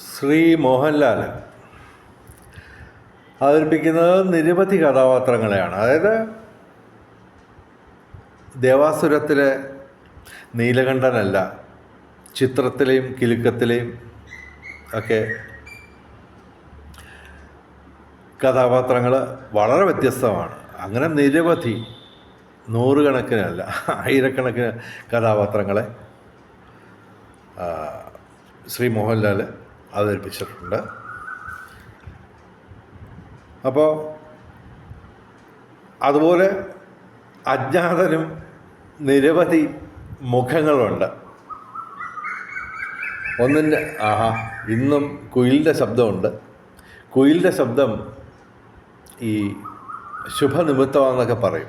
ശ്രീ മോഹൻലാൽ അവതരിപ്പിക്കുന്നത് നിരവധി കഥാപാത്രങ്ങളെയാണ്. അതായത് ദേവാസുരത്തിലെ നീലകണ്ഠനല്ല ചിത്രത്തിലെയും കിലുക്കത്തിലെയും ഒക്കെ കഥാപാത്രങ്ങൾ വളരെ വ്യത്യസ്തമാണ്. അങ്ങനെ നിരവധി നൂറുകണക്കിനല്ല ആയിരക്കണക്കിന് കഥാപാത്രങ്ങളെ ശ്രീ മോഹൻലാൽ അവതരിപ്പിച്ചിട്ടുണ്ട്. അപ്പോൾ അതുപോലെ അജ്ഞാതനും നിരവധി മുഖങ്ങളുണ്ട്. ഒന്നിന്റെ ആഹാ ഇന്നും കുയിലിന്റെ ശബ്ദമുണ്ട്. കുയിലിന്റെ ശബ്ദം ഈ ശുഭനിമിത്തമാണെന്നൊക്കെ പറയും.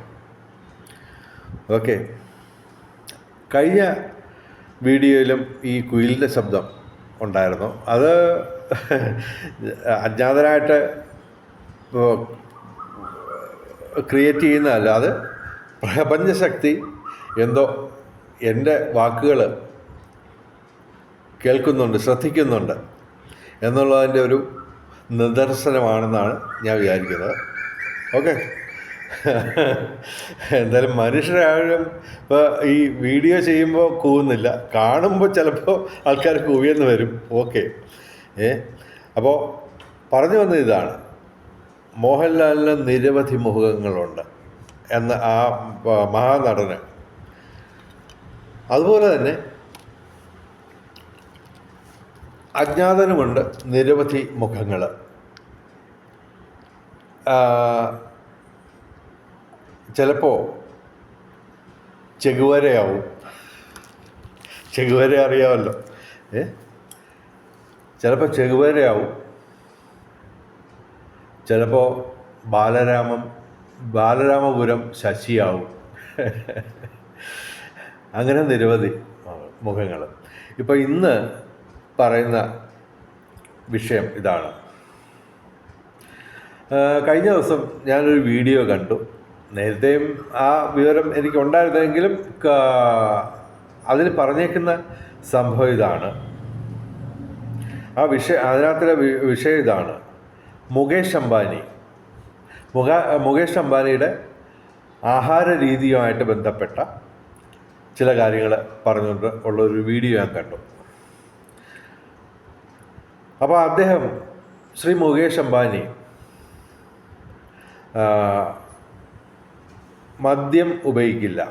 ഓക്കെ. കഴിഞ്ഞ വീഡിയോയിലും ഈ കുയിലിന്റെ ശബ്ദം ഉണ്ടായിരുന്നു. അത് അജ്ഞാതനായിട്ട് ക്രിയേറ്റ് ചെയ്യുന്നതല്ല അത് പ്രപഞ്ചശക്തി എന്തോ എന്റെ വാക്കുകൾ കേൾക്കുന്നുണ്ട് ശ്രദ്ധിക്കുന്നുണ്ട് എന്നുള്ളതിന്റെ ഒരു നിദർശനമാണെന്നാണ് ഞാൻ വിചാരിക്കുന്നത്. ഓക്കെ. എന്തായാലും മനുഷ്യരാരും ഇപ്പോൾ ഈ വീഡിയോ ചെയ്യുമ്പോൾ കൂവുന്നില്ല. കാണുമ്പോൾ ചിലപ്പോൾ ആൾക്കാർ കൂവിയെന്ന് വരും. ഓക്കെ. ഏ? അപ്പോൾ പറഞ്ഞു വന്ന ഇതാണ്. മോഹൻലാലിന് നിരവധി മുഖങ്ങളുണ്ട് എന്ന ആ മഹാനടന്. അതുപോലെ തന്നെ അജ്ഞാതനുമുണ്ട് നിരവധി മുഖങ്ങൾ ചിലപ്പോൾ ചെകുവരയാവും. ചെകുവര അറിയാമല്ലോ. ഏ? ചിലപ്പോൾ ചെകുവരയാവും. ചിലപ്പോൾ ബാലരാമം ബാലരാമപുരം ശശിയാവും. അങ്ങനെ നിരവധി മുഖങ്ങൾ ഇപ്പോൾ ഇന്ന് പറയുന്ന വിഷയം ഇതാണ്. കഴിഞ്ഞ ദിവസം ഞാനൊരു വീഡിയോ കണ്ടു. നേരത്തെയും ആ വിവരം എനിക്ക് ഉണ്ടായിരുന്നെങ്കിലും അതിൽ പറഞ്ഞേക്കുന്ന സംഭവം ഇതാണ്. ആ വിഷയ അതിനകത്തിലെ വിഷയം ഇതാണ്. മുകേഷ് അംബാനി. മുഖ മുകേഷ് അംബാനിയുടെ ആഹാര രീതിയുമായിട്ട് ബന്ധപ്പെട്ട ചില കാര്യങ്ങൾ പറഞ്ഞുകൊണ്ട് ഉള്ള ഒരു വീഡിയോ ഞാൻ കണ്ടു. അപ്പോൾ അദ്ദേഹം ശ്രീ മുകേഷ് അംബാനി മദ്യം ഉപയോഗിക്കില്ല.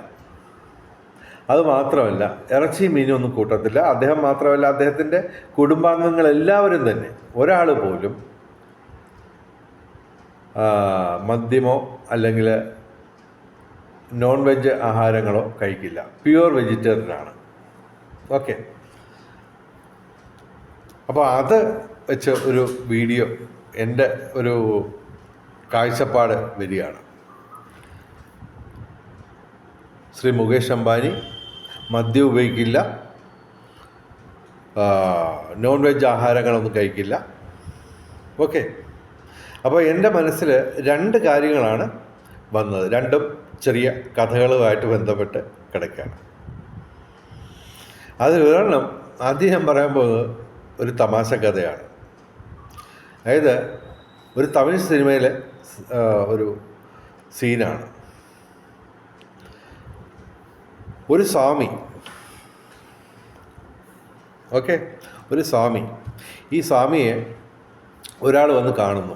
അത് മാത്രമല്ല ഇറച്ചി മീനും ഒന്നും കൂട്ടത്തില്ല. അദ്ദേഹം മാത്രമല്ല അദ്ദേഹത്തിന്റെ കുടുംബാംഗങ്ങൾ എല്ലാവരും തന്നെ. ഒരാൾ പോലും മദ്യമോ അല്ലെങ്കിൽ നോൺ വെജ് ആഹാരങ്ങളോ കഴിക്കില്ല. പ്യുവർ വെജിറ്റേറിയനാണ് ഓക്കെ അപ്പോൾ അത് വെച്ച് ഒരു വീഡിയോ എന്റെ ഒരു കാഴ്ചപ്പാട് വരികയാണ്. ശ്രീ മുകേഷ് അംബാനി മദ്യം ഉപയോഗിക്കില്ല നോൺ വെജ് ആഹാരങ്ങളൊന്നും കഴിക്കില്ല. ഓക്കെ അപ്പോൾ എന്റെ മനസ്സിൽ രണ്ട് കാര്യങ്ങളാണ് വന്നത്. രണ്ടും ചെറിയ കഥകളുമായിട്ട് ബന്ധപ്പെട്ട് കിടക്കുകയാണ്. അതിലൊരെണ്ണം ആദ്യം ഞാൻ പറയാൻ പോകുന്നത് ഒരു തമാശ കഥയാണ്. അതായത് ഒരു തമിഴ് സിനിമയിലെ ഒരു സീനാണ്. ഒരു സ്വാമി. ഓക്കെ? ഒരു സ്വാമി. ഈ സ്വാമിയെ ഒരാൾ വന്ന് കാണുന്നു.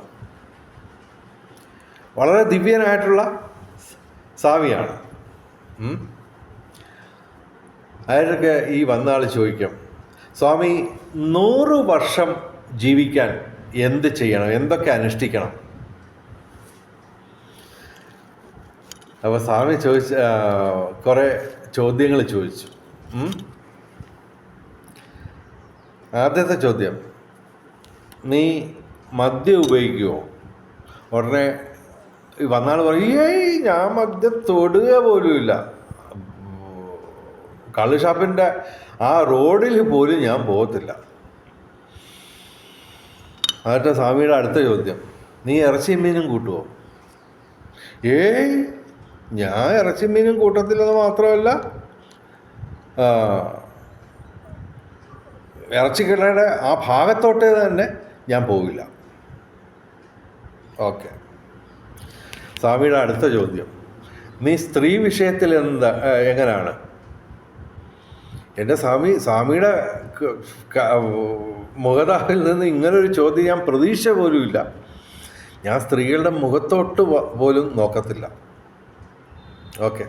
വളരെ ദിവ്യനായിട്ടുള്ള സ്വാമിയാണ്. അയാളൊക്കെ ഈ വന്ന ആൾ ചോദിക്കും സ്വാമി നൂറ് വർഷം ജീവിക്കാൻ എന്ത് ചെയ്യണം? എന്തൊക്കെ അനുഷ്ഠിക്കണം? അപ്പോൾ സ്വാമി ചോദിച്ച കുറേ ചോദ്യങ്ങൾ ചോദിച്ചു. ആദ്യത്തെ ചോദ്യം. നീ മദ്യം ഉപയോഗിക്കുമോ ഉടനെ വന്നാൾ പറയും ഏയ് ഞാൻ മദ്യം തൊടുക പോലുമില്ല കള്ള് ഷാപ്പിന്റെ ആ റോഡിൽ പോലും ഞാൻ പോകത്തില്ല. എന്നിട്ട് സ്വാമിയുടെ അടുത്ത ചോദ്യം. നീ ഇറച്ചി മീനും കൂട്ടുമോ ഏയ് ഞാൻ ഇറച്ചി മീനും കൂട്ടത്തില്ലെന്ന് മാത്രമല്ല ഇറച്ചിക്കടയുടെ ആ ഭാഗത്തോട്ട് തന്നെ ഞാൻ പോവില്ല. ഓക്കെ. സ്വാമിയുടെ അടുത്ത ചോദ്യം. നീ സ്ത്രീ വിഷയത്തിൽ എന്താ എങ്ങനെയാണ് എന്റെ സ്വാമി സ്വാമിയുടെ മുഖതാവിൽ നിന്ന് ഇങ്ങനൊരു ചോദ്യം ഞാൻ പ്രതീക്ഷ പോലുമില്ല. ഞാൻ സ്ത്രീകളുടെ മുഖത്തോട്ട് പോലും നോക്കത്തില്ല. ഓക്കെ.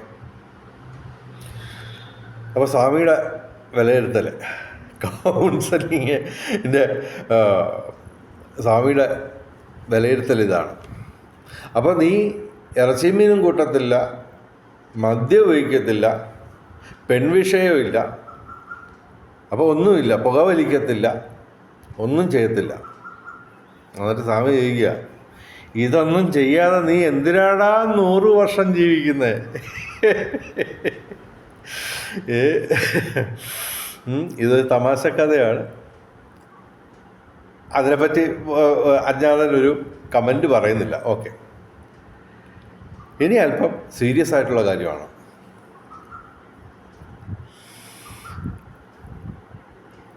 അപ്പോൾ സ്വാമിയുടെ വിലയിരുത്തൽ കൗൺസിലിങ്ങിന്റെ സ്വാമിയുടെ വിലയിരുത്തൽ ഇതാണ്. അപ്പോൾ നീ ഇറച്ചി മീനും കൂട്ടത്തില്ല മദ്യം ഉപയോഗിക്കത്തില്ല പെൺവിഷയമില്ല അപ്പോൾ ഒന്നുമില്ല പുക വലിക്കത്തില്ല ഒന്നും ചെയ്യത്തില്ല. എന്നിട്ട് സ്വാമി ചെയ്യുക ഇതൊന്നും ചെയ്യാതെ നീ എന്തിനാടാ നൂറ് വർഷം ജീവിക്കുന്നത് ഇതൊരു തമാശ കഥയാണ് അതിനെപ്പറ്റി അജ്ഞാതൻ ഒരു കമന്റ് പറയുന്നില്ല. ഓക്കെ ഇനി അല്പം സീരിയസ് ആയിട്ടുള്ള കാര്യമാണ്.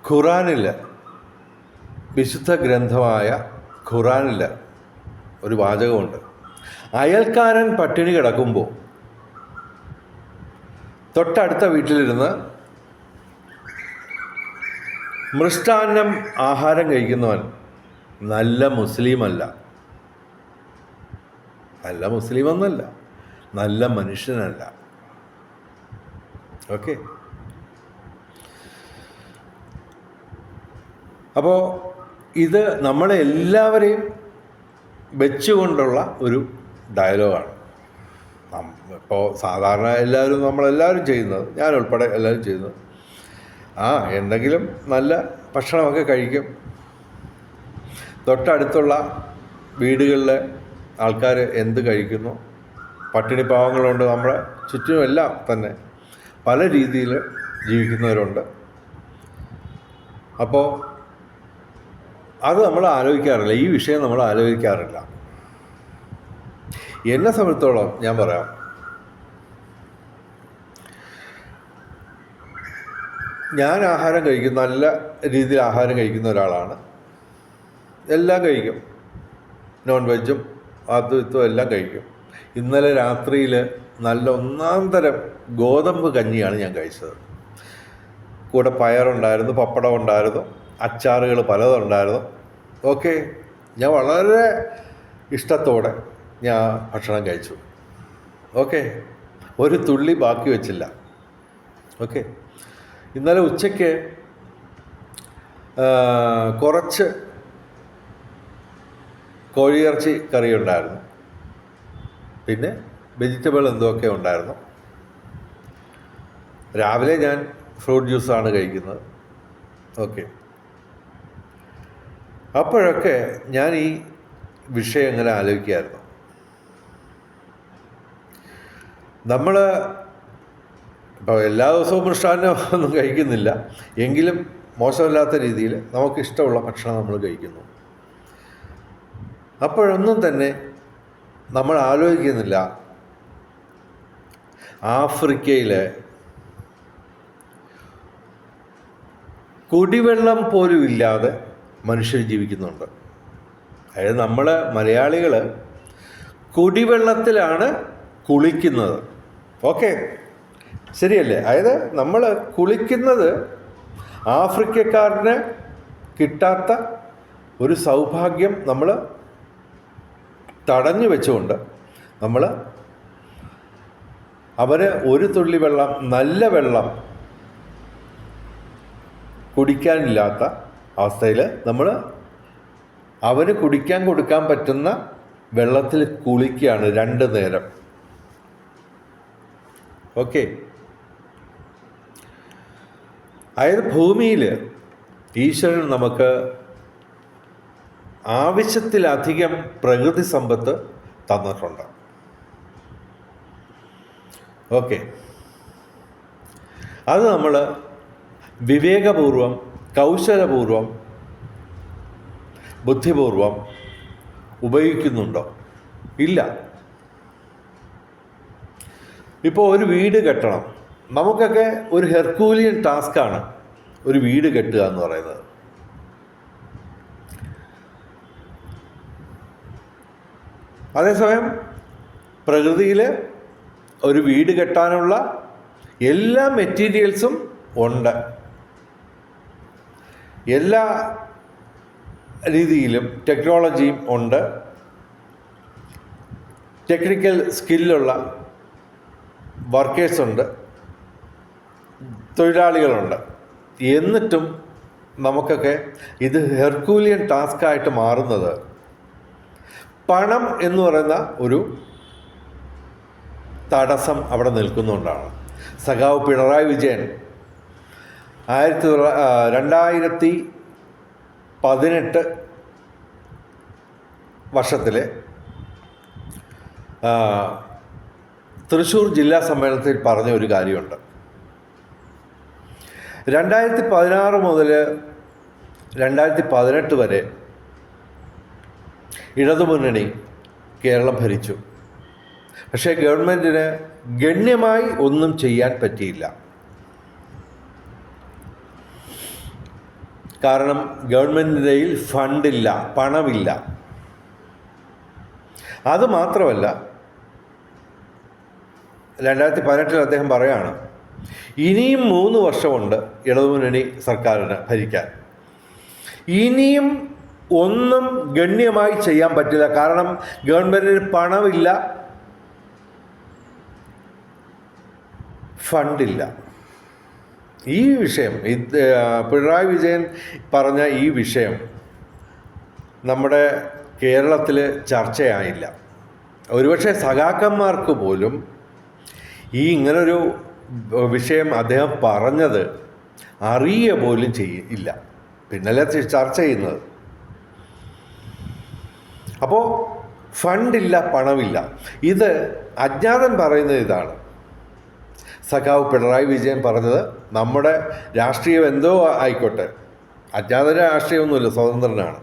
ഖുറാനിൽ വിശുദ്ധ ഗ്രന്ഥമായ ഖുറാനിൽ ഒരു വാചകമുണ്ട്. അയൽക്കാരൻ പട്ടിണി കിടക്കുമ്പോൾ തൊട്ടടുത്ത വീട്ടിലിരുന്ന് മൃഷ്ടാന്നം ആഹാരം കഴിക്കുന്നവൻ നല്ല മുസ്ലിമല്ല. നല്ല മുസ്ലിം എന്നല്ല നല്ല മനുഷ്യനല്ല. ഓക്കെ? അപ്പോൾ ഇത് നമ്മളെ എല്ലാവരെയും വെച്ചുകൊണ്ടുള്ള ഒരു ഡയലോഗാണ് ഇപ്പോൾ സാധാരണ എല്ലാവരും നമ്മളെല്ലാവരും ചെയ്യുന്നത് ഞാൻ ഉൾപ്പെടെ എല്ലാവരും ചെയ്യുന്നത് ആ എന്തെങ്കിലും നല്ല ഭക്ഷണമൊക്കെ കഴിക്കും. തൊട്ടടുത്തുള്ള വീടുകളിലെ ആൾക്കാർ എന്ത് കഴിക്കുന്നു? പട്ടിണി പാവങ്ങളുണ്ട് നമ്മുടെ ചുറ്റുമെല്ലാം തന്നെ പല രീതിയിൽ ജീവിക്കുന്നവരുണ്ട്. അപ്പോൾ അത് നമ്മൾ ആലോചിക്കാറില്ല. ഈ വിഷയം നമ്മൾ ആലോചിക്കാറില്ല. എന്നെ സംബന്ധിച്ചോളം ഞാൻ പറയാം. ഞാൻ ആഹാരം കഴിക്കും നല്ല രീതിയിൽ ആഹാരം കഴിക്കുന്ന ഒരാളാണ്. എല്ലാം കഴിക്കും. നോൺ വെജും അതും ഇത്തും എല്ലാം കഴിക്കും. ഇന്നലെ രാത്രിയിൽ നല്ല ഒന്നാം തരം ഗോതമ്പ് കഞ്ഞിയാണ് ഞാൻ കഴിച്ചത്. കൂടെ പയറുണ്ടായിരുന്നു പപ്പടം ഉണ്ടായിരുന്നു. അച്ചാറുകൾ പലതുണ്ടായിരുന്നു ഓക്കെ ഞാൻ വളരെ ഇഷ്ടത്തോടെ ഞാൻ ഭക്ഷണം കഴിച്ചു. ഓക്കെ ഒരു തുള്ളി ബാക്കി വെച്ചില്ല. ഓക്കെ ഇന്നലെ ഉച്ചയ്ക്ക് കുറച്ച് കോഴിയിറച്ചി കറി ഉണ്ടായിരുന്നു. പിന്നെ വെജിറ്റബിൾ എന്തൊക്കെ ഉണ്ടായിരുന്നു. രാവിലെ ഞാൻ ഫ്രൂട്ട് ജ്യൂസാണ് കഴിക്കുന്നത്. ഓക്കെ. അപ്പോഴൊക്കെ ഞാൻ ഈ വിഷയം അങ്ങനെ ആലോചിക്കായിരുന്നു. നമ്മൾ ഇപ്പോൾ എല്ലാ ദിവസവും മൃഷ്ടാന്നം ഒന്നും കഴിക്കുന്നില്ല. എങ്കിലും മോശമില്ലാത്ത രീതിയിൽ നമുക്കിഷ്ടമുള്ള ഭക്ഷണം നമ്മൾ കഴിക്കുന്നു. അപ്പോഴൊന്നും തന്നെ നമ്മൾ ആലോചിക്കുന്നില്ല. ആഫ്രിക്കയിലെ കുടിവെള്ളം പോലും ഇല്ലാതെ മനുഷ്യർ ജീവിക്കുന്നുണ്ട്. അതായത് നമ്മൾ മലയാളികൾ കുടിവെള്ളത്തിലാണ് കുളിക്കുന്നത്. ഓക്കെ? ശരിയല്ലേ? അതായത് നമ്മൾ കുളിക്കുന്നത് ആഫ്രിക്കക്കാരന് കിട്ടാത്ത ഒരു സൗഭാഗ്യം നമ്മൾ തടഞ്ഞു വെച്ചുകൊണ്ട് നമ്മൾ അവർ ഒരു തുള്ളി വെള്ളം നല്ല വെള്ളം കുടിക്കാനില്ലാത്ത അവസ്ഥയിൽ നമ്മൾ അവന് കുടിക്കാൻ കൊടുക്കാൻ പറ്റുന്ന വെള്ളത്തിൽ കുളിക്കുകയാണ് രണ്ട് നേരം. ഓക്കെ. അതായത് ഭൂമിയിൽ ഈശ്വരൻ നമുക്ക് ആവശ്യത്തിലധികം പ്രകൃതി സമ്പത്ത് തന്നിട്ടുണ്ട്. ഓക്കെ. അത് നമ്മൾ വിവേകപൂർവം കൗശലപൂർവം ബുദ്ധിപൂർവം ഉപയോഗിക്കുന്നുണ്ടോ? ഇല്ല. ഇപ്പോൾ ഒരു വീട് കെട്ടണം. നമുക്കൊക്കെ ഒരു ഹെർക്കൂലിയൻ ടാസ്ക്കാണ് ഒരു വീട് കെട്ടുക എന്ന് പറയുന്നത്. അതേസമയം പ്രകൃതിയിൽ ഒരു വീട് കെട്ടാനുള്ള എല്ലാ മെറ്റീരിയൽസും ഉണ്ട്. എല്ലാ രീതിയിലും ടെക്നോളജിയും ഉണ്ട്. ടെക്നിക്കൽ സ്കില്ലുള്ള വർക്കേഴ്സുണ്ട് തൊഴിലാളികളുണ്ട്. എന്നിട്ടും നമുക്കൊക്കെ ഇത് ഹെർക്കൂലിയൻ ടാസ്ക്കായിട്ട് മാറുന്നത് പണം എന്ന് പറയുന്ന ഒരു തടസ്സം അവിടെ നിൽക്കുന്നുകൊണ്ടാണ് സഖാവ് പിണറായി വിജയൻ ആയിരത്തി തൊള്ള രണ്ടായിരത്തി പതിനെട്ട് വർഷത്തിലെ ആ, തൃശ്ശൂർ ജില്ലാ സമ്മേളനത്തിൽ പറഞ്ഞ ഒരു കാര്യമുണ്ട്. രണ്ടായിരത്തി പതിനാറ് മുതൽ രണ്ടായിരത്തി പതിനെട്ട് വരെ ഇടതുമുന്നണി കേരളം ഭരിച്ചു. പക്ഷേ ഗവൺമെന്റിന് ഗണ്യമായി ഒന്നും ചെയ്യാൻ പറ്റിയില്ല. കാരണം ഗവൺമെന്റിന്റെ കയ്യിൽ ഫണ്ടില്ല പണമില്ല. അത് മാത്രമല്ല രണ്ടായിരത്തി പതിനെട്ടിൽ അദ്ദേഹം പറയാണ് ഇനിയും മൂന്ന് വർഷമുണ്ട് ഇടതുമുന്നണി സർക്കാരിന് ഭരിക്കാൻ. ഇനിയും ഒന്നും ഗണ്യമായി ചെയ്യാൻ പറ്റില്ല കാരണം ഗവൺമെന്റിന് പണമില്ല ഫണ്ടില്ല. ഈ വിഷയം പിണറായി വിജയൻ പറഞ്ഞ ഈ വിഷയം നമ്മുടെ കേരളത്തിൽ ചർച്ചയായില്ല. ഒരുപക്ഷെ സഖാക്കന്മാർക്ക് പോലും ഈ ഇങ്ങനൊരു വിഷയം അദ്ദേഹം പറഞ്ഞത് അറിയുക പോലും ചെയ്യില്ല പിന്നല്ലേ ചർച്ച ചെയ്യുന്നത്. അപ്പോൾ ഫണ്ടില്ല പണമില്ല. ഇത് അജ്ഞാതൻ പറയുന്നത് ഇതാണ്. സഖാവ് പിണറായി വിജയൻ പറഞ്ഞത് നമ്മുടെ രാഷ്ട്രീയം എന്തോ ആയിക്കോട്ടെ. അജ്ഞാത രാഷ്ട്രീയമൊന്നുമില്ല സ്വതന്ത്രനാണ്.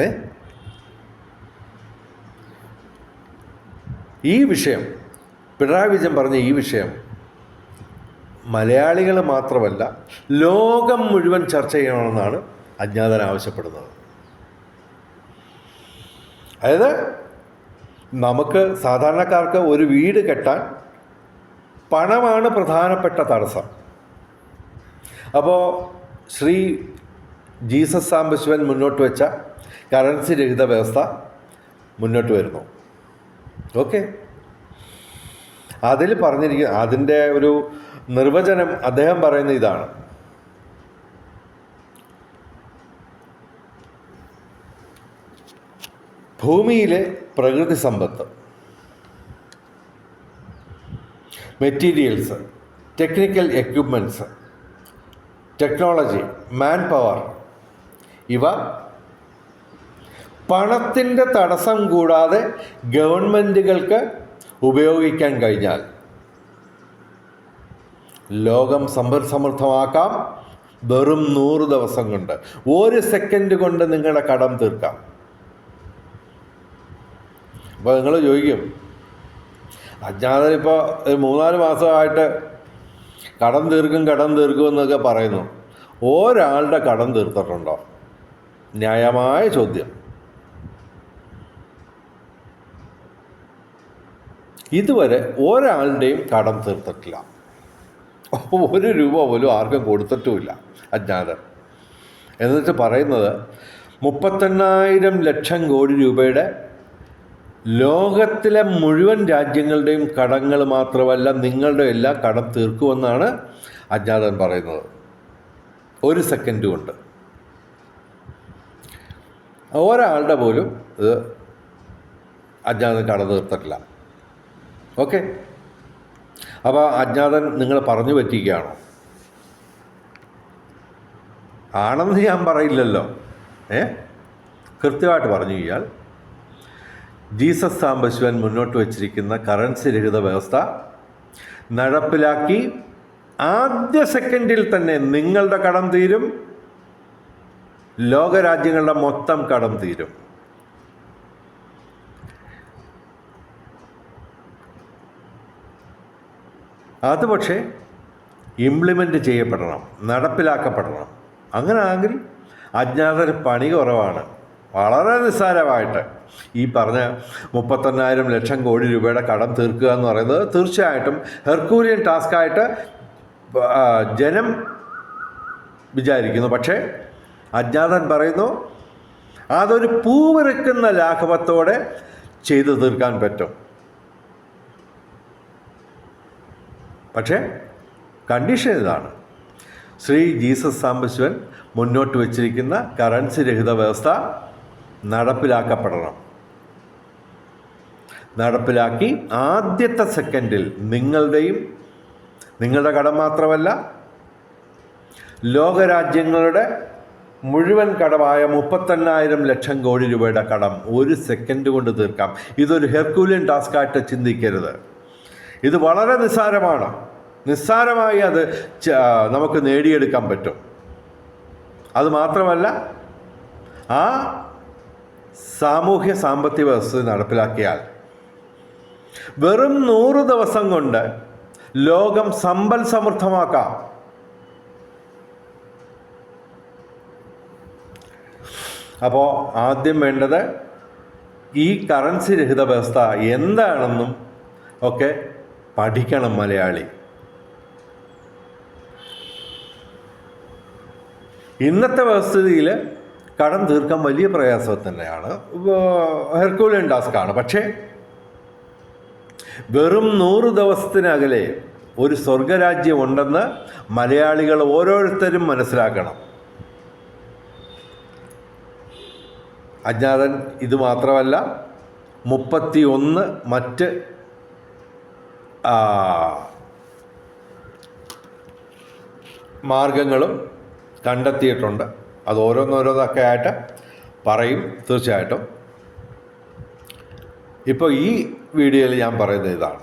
ഏ ഈ വിഷയം പിണറായി വിജയൻ പറഞ്ഞ ഈ വിഷയം മലയാളികൾ മാത്രമല്ല ലോകം മുഴുവൻ ചർച്ച ചെയ്യണമെന്നാണ് അജ്ഞാതൻ ആവശ്യപ്പെടുന്നത്. അതായത് നമുക്ക് സാധാരണക്കാർക്ക് ഒരു വീട് കെട്ടാൻ പണമാണ് പ്രധാനപ്പെട്ട തടസ്സം. അപ്പോൾ ശ്രീ ജീസസ് സാംബശിവൻ മുന്നോട്ട് വെച്ച കറൻസി രഹിത വ്യവസ്ഥ മുന്നോട്ട് വരുന്നു. ഓക്കെ? അതിൽ പറഞ്ഞിരിക്കുന്ന അതിന്റെ ഒരു നിർവചനം അദ്ദേഹം പറയുന്ന ഇതാണ്. ഭൂമിയിലെ പ്രകൃതി സമ്പത്ത്. Materials technical equipments technology man power ഇവ പണത്തിന്റെ തടസ്സം കൂടാതെ ഗവൺമെന്റുകൾക്ക് ഉപയോഗിക്കാൻ കഴിഞ്ഞാൽ ലോകം സമ്പൽ സമൃദ്ധമാക്കാം. വെറും നൂറ് ദിവസം കൊണ്ട് ഒരു സെക്കൻഡ് കൊണ്ട് നിങ്ങളുടെ കടം തീർക്കാം. അപ്പോൾ നിങ്ങൾ ചോദിക്കും. ഒരു മൂന്നാൽ മാസമായിട്ട് കടം തീർക്കും കടം തീർക്കും എന്നൊക്കെ പറയുന്നു. ഒരാളുടെ കടം തീർത്തിട്ടുണ്ടോ? ന്യായമായ ചോദ്യം. ഇതുവരെ ഒരാളുടെയും കടം തീർത്തിട്ടില്ല. ഒരു രൂപ പോലും ആർക്കും കൊടുത്തിട്ടുമില്ല അജ്ഞാതൻ. എന്നിട്ട് പറയുന്നത് മുപ്പത്തെണ്ണായിരം ലക്ഷം കോടി രൂപയുടെ ലോകത്തിലെ മുഴുവൻ രാജ്യങ്ങളുടെയും കടങ്ങൾ മാത്രമല്ല നിങ്ങളുടെ എല്ലാ കടം തീർക്കുമെന്നാണ് അജ്ഞാതൻ പറയുന്നത്. ഒരു സെക്കൻഡ് കൊണ്ട് ഒരാളുടെ പോലും ഇത് അജ്ഞാതൻ കടം തീർത്തിട്ടില്ല. ഓക്കെ? അപ്പോൾ അജ്ഞാതൻ നിങ്ങൾ പറഞ്ഞു പറ്റിക്കുകയാണോ? ആണെന്ന് ഞാൻ പറയില്ലല്ലോ. ഏ? കൃത്യമായിട്ട് പറഞ്ഞു ഇയാൾ ജീസസ് സാംബശിവൻ മുന്നോട്ട് വച്ചിരിക്കുന്ന കറൻസി രഹിത വ്യവസ്ഥ നടപ്പിലാക്കി ആദ്യ സെക്കൻഡിൽ തന്നെ നിങ്ങളുടെ കടം തീരും. ലോകരാജ്യങ്ങളുടെ മൊത്തം കടം തീരും. അത് പക്ഷേ ഇംപ്ലിമെന്റ് ചെയ്യപ്പെടണം നടപ്പിലാക്കപ്പെടണം. അങ്ങനെയാണെങ്കിൽ അജ്ഞാതർ പണി കുറവാണ്. വളരെ നിസ്സാരമായിട്ട്. ഈ പറഞ്ഞ മുപ്പത്തൊന്നായിരം ലക്ഷം കോടി രൂപയുടെ കടം തീർക്കുക എന്ന് പറയുന്നത് തീർച്ചയായിട്ടും ഹെർക്കൂലിയൻ ടാസ്ക്കായിട്ട് ജനം വിചാരിക്കുന്നു. പക്ഷേ അജ്ഞാതൻ പറയുന്നു അതൊരു പൂവിറക്കുന്ന ലാഘവത്തോടെ ചെയ്തു തീർക്കാൻ പറ്റും. പക്ഷേ കണ്ടീഷൻ ഇതാണ്. ശ്രീ ജീസസ് സാംബശിവൻ മുന്നോട്ട് വച്ചിരിക്കുന്ന കറൻസി രഹിത വ്യവസ്ഥ നടപ്പിലാക്കപ്പെടണം. നടപ്പിലാക്കി ആദ്യത്തെ സെക്കൻഡിൽ നിങ്ങളുടെയും നിങ്ങളുടെ കടം മാത്രമല്ല ലോകരാജ്യങ്ങളുടെ മുഴുവൻ കടമായ മുപ്പത്തെണ്ണായിരം ലക്ഷം കോടി രൂപയുടെ കടം ഒരു സെക്കൻഡ് കൊണ്ട് തീർക്കാം. ഇതൊരു ഹെർക്കൂലിയൻ ടാസ്കായിട്ട് ചിന്തിക്കരുത്. ഇത് വളരെ നിസ്സാരമാണ്. നിസ്സാരമായി അത് നമുക്ക് നേടിയെടുക്കാൻ പറ്റും. അത് മാത്രമല്ല ആ സാമൂഹ്യ സാമ്പത്തിക വ്യവസ്ഥ നടപ്പിലാക്കിയാൽ വെറും നൂറ് ദിവസം കൊണ്ട് ലോകം സമ്പൽ സമൃദ്ധമാക്കാം. അപ്പോൾ ആദ്യം വേണ്ടത് ഈ കറൻസി രഹിത വ്യവസ്ഥ എന്താണെന്നും ഒക്കെ പഠിക്കണം മലയാളി. ഇന്നത്തെ വ്യവസ്ഥിതിയിൽ കടം തീർക്കാൻ വലിയ പ്രയാസം തന്നെയാണ്. ഹെർക്കൂലിയൻ ആണ് പക്ഷേ വെറും നൂറ് ദിവസത്തിനകലെ ഒരു സ്വർഗരാജ്യം ഉണ്ടെന്ന് മലയാളികൾ ഓരോരുത്തരും മനസ്സിലാക്കണം. അജ്ഞാതൻ ഇത് മാത്രമല്ല മുപ്പത്തി ഒന്ന് മറ്റ് മാർഗങ്ങളും കണ്ടെത്തിയിട്ടുണ്ട്. അത് ഓരോന്നോരോന്നൊക്കെ ആയിട്ട് പറയും തീർച്ചയായിട്ടും. ഇപ്പോൾ ഈ വീഡിയോയിൽ ഞാൻ പറയുന്നത് ഇതാണ്.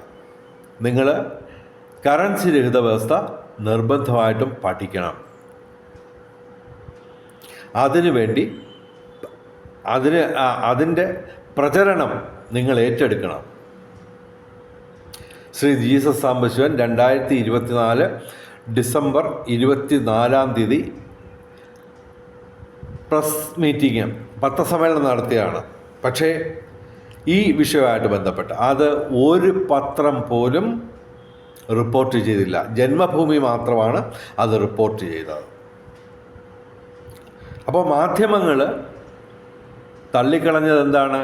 നിങ്ങൾ കറൻസി രഹിത വ്യവസ്ഥ നിർബന്ധമായിട്ടും പഠിക്കണം അതിനുവേണ്ടി അതിന് അതിന്റെ പ്രചരണം നിങ്ങൾ ഏറ്റെടുക്കണം. ശ്രീ ജീസസ് സാംബശിവൻ രണ്ടായിരത്തി ഇരുപത്തിനാല് ഡിസംബർ ഇരുപത്തിനാലാം തീയതി പ്രസ് മീറ്റിംഗ് പത്രസമ്മേളനം നടത്തിയാണ് പക്ഷേ ഈ വിഷയമായിട്ട് ബന്ധപ്പെട്ട് അത് ഒരു പത്രം പോലും റിപ്പോർട്ട് ചെയ്തില്ല. ജന്മഭൂമി മാത്രമാണ് അത് റിപ്പോർട്ട് ചെയ്തത്. അപ്പോൾ മാധ്യമങ്ങൾ തള്ളിക്കളഞ്ഞത് എന്താണ്?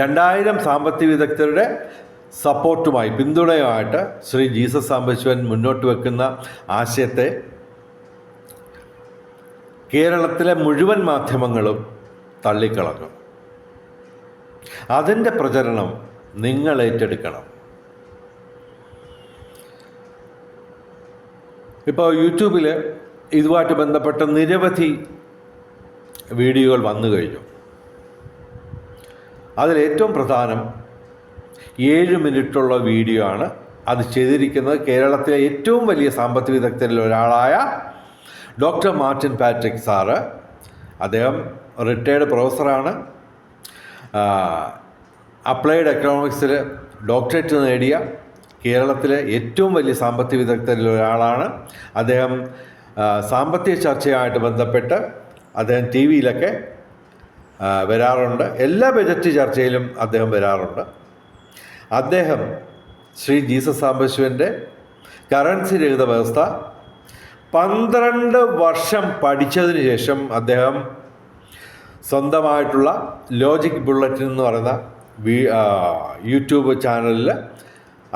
രണ്ടായിരം സാമ്പത്തിക വിദഗ്ധരുടെ സപ്പോർട്ടുമായി പിന്തുണയുമായിട്ട് ശ്രീ ജീസസ് സാംബശിവൻ മുന്നോട്ട് വെക്കുന്ന ആശയത്തെ കേരളത്തിലെ മുഴുവൻ മാധ്യമങ്ങളും തള്ളിക്കളഞ്ഞു. അതിന്റെ പ്രചരണം നിങ്ങൾ ഏറ്റെടുക്കണം. ഇപ്പോൾ യൂട്യൂബിൽ ഇതുമായിട്ട് ബന്ധപ്പെട്ട നിരവധി വീഡിയോകൾ വന്നു കഴിഞ്ഞു. അതിലേറ്റവും പ്രധാനം ഏഴ് മിനിറ്റുള്ള വീഡിയോ ആണ്. അത് ചെയ്തിരിക്കുന്നത് കേരളത്തിലെ ഏറ്റവും വലിയ സാമ്പത്തിക വിദഗ്ധരിൽ ഒരാളായ ഡോക്ടർ മാർട്ടിൻ പാട്രിക് സാറ് അദ്ദേഹം റിട്ടയേർഡ് പ്രൊഫസറാണ്. അപ്ലൈഡ് എക്കണോമിക്സിൽ ഡോക്ടറേറ്റ് നേടിയ കേരളത്തിലെ ഏറ്റവും വലിയ സാമ്പത്തിക വിദഗ്ധരിൽ ഒരാളാണ്. അദ്ദേഹം സാമ്പത്തിക ചർച്ചയുമായിട്ട് ബന്ധപ്പെട്ട് അദ്ദേഹം ടി വിയിലൊക്കെ വരാറുണ്ട്. എല്ലാ ബജറ്റ് ചർച്ചയിലും അദ്ദേഹം വരാറുണ്ട്. അദ്ദേഹം ശ്രീ ജീസസ് സാംബശിവന്റെ കറൻസി രഹിത വ്യവസ്ഥ പന്ത്രണ്ട് വർഷം പഠിച്ചതിന് ശേഷം അദ്ദേഹം സ്വന്തമായിട്ടുള്ള ലോജിക് ബുള്ളറ്റിൻ എന്ന് പറയുന്ന വീ യൂട്യൂബ് ചാനലിൽ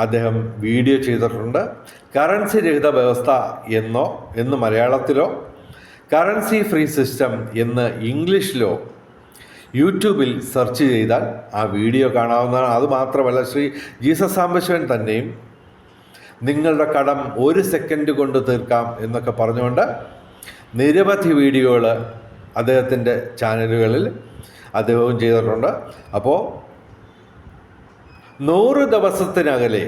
അദ്ദേഹം വീഡിയോ ചെയ്തിട്ടുണ്ട്. കറൻസി രഹിത വ്യവസ്ഥ എന്നോ എന്ന് മലയാളത്തിലോ കറൻസി ഫ്രീ സിസ്റ്റം എന്ന് ഇംഗ്ലീഷിലോ യൂട്യൂബിൽ സെർച്ച് ചെയ്താൽ ആ വീഡിയോ കാണാവുന്നതാണ്. അതുമാത്രമല്ല ശ്രീ ജീസസ് സാംബശിവൻ തന്നെയും നിങ്ങളുടെ കടം ഒരു സെക്കൻഡ് കൊണ്ട് തീർക്കാം എന്നൊക്കെ പറഞ്ഞുകൊണ്ട് നിരവധി വീഡിയോകൾ അദ്ദേഹത്തിന്റെ ചാനലുകളിൽ അദ്ദേഹവും ചെയ്തിട്ടുണ്ട്. അപ്പോൾ നൂറ് ദിവസത്തിനകലെ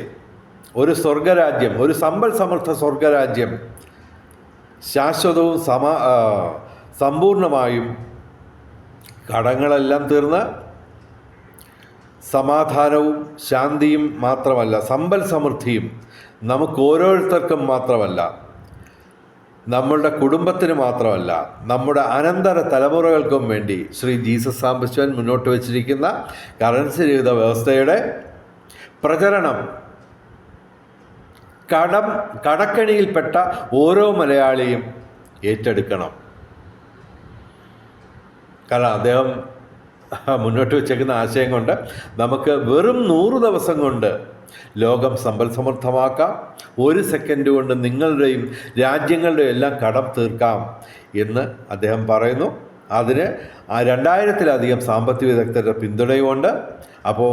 ഒരു സ്വർഗരാജ്യം ഒരു സമ്പൽ സമൃദ്ധ സ്വർഗരാജ്യം ശാശ്വതവും സമ സമ്പൂർണമായും കടങ്ങളെല്ലാം തീർന്ന് സമാധാനവും ശാന്തിയും മാത്രമല്ല സമ്പൽ സമൃദ്ധിയും നമുക്ക് ഓരോരുത്തർക്കും മാത്രമല്ല നമ്മളുടെ കുടുംബത്തിന് മാത്രമല്ല നമ്മുടെ അനന്തര തലമുറകൾക്കും വേണ്ടി ശ്രീ ജീസസ് സാമ്പശിവൻ മുന്നോട്ട് വച്ചിരിക്കുന്ന കറൻസി രഹിത വ്യവസ്ഥയുടെ പ്രചരണം കടം കടക്കണിയിൽപ്പെട്ട ഓരോ മലയാളിയും ഏറ്റെടുക്കണം. കാരണം അദ്ദേഹം മുന്നോട്ട് വെച്ചേക്കുന്ന ആശയം കൊണ്ട് നമുക്ക് വെറും നൂറ് ദിവസം കൊണ്ട് ലോകം സമ്പൽ സമൃദ്ധമാക്കാം. ഒരു സെക്കൻഡ് കൊണ്ട് നിങ്ങളുടെയും രാജ്യങ്ങളുടെയും എല്ലാം കടം തീർക്കാം എന്ന് അദ്ദേഹം പറയുന്നു. അതിന് ആ രണ്ടായിരത്തിലധികം സാമ്പത്തിക വിദഗ്ധരുടെ പിന്തുണയുമുണ്ട്. അപ്പോൾ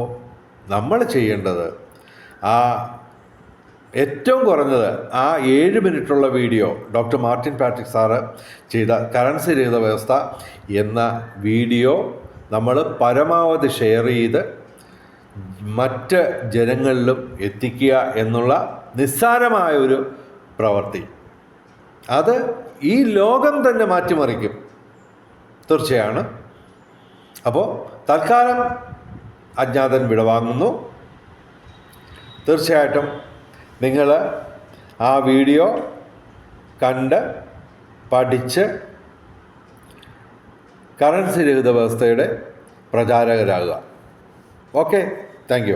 നമ്മൾ ചെയ്യേണ്ടത് ആ ഏറ്റവും കുറഞ്ഞത് ആ ഏഴ് മിനിറ്റുള്ള video doctor Martin Patrick sir ചെയ്ത കറൻസി രഹിത വ്യവസ്ഥ എന്ന വീഡിയോ നമ്മൾ പരമാവധി ഷെയർ ചെയ്ത് മറ്റ് ജനങ്ങളിലും എത്തിക്കുക എന്നുള്ള നിസ്സാരമായ ഒരു പ്രവൃത്തി അത് ഈ ലോകം തന്നെ മാറ്റിമറിക്കും. തീർച്ചയാണ്. അപ്പോൾ തൽക്കാലം അജ്ഞാതൻ വിടവാങ്ങുന്നു. തീർച്ചയായിട്ടും നിങ്ങൾ ആ വീഡിയോ കണ്ട് പഠിച്ച് കറൻസി രഹിത വ്യവസ്ഥയുടെ പ്രചാരകരാകുക. Okay thank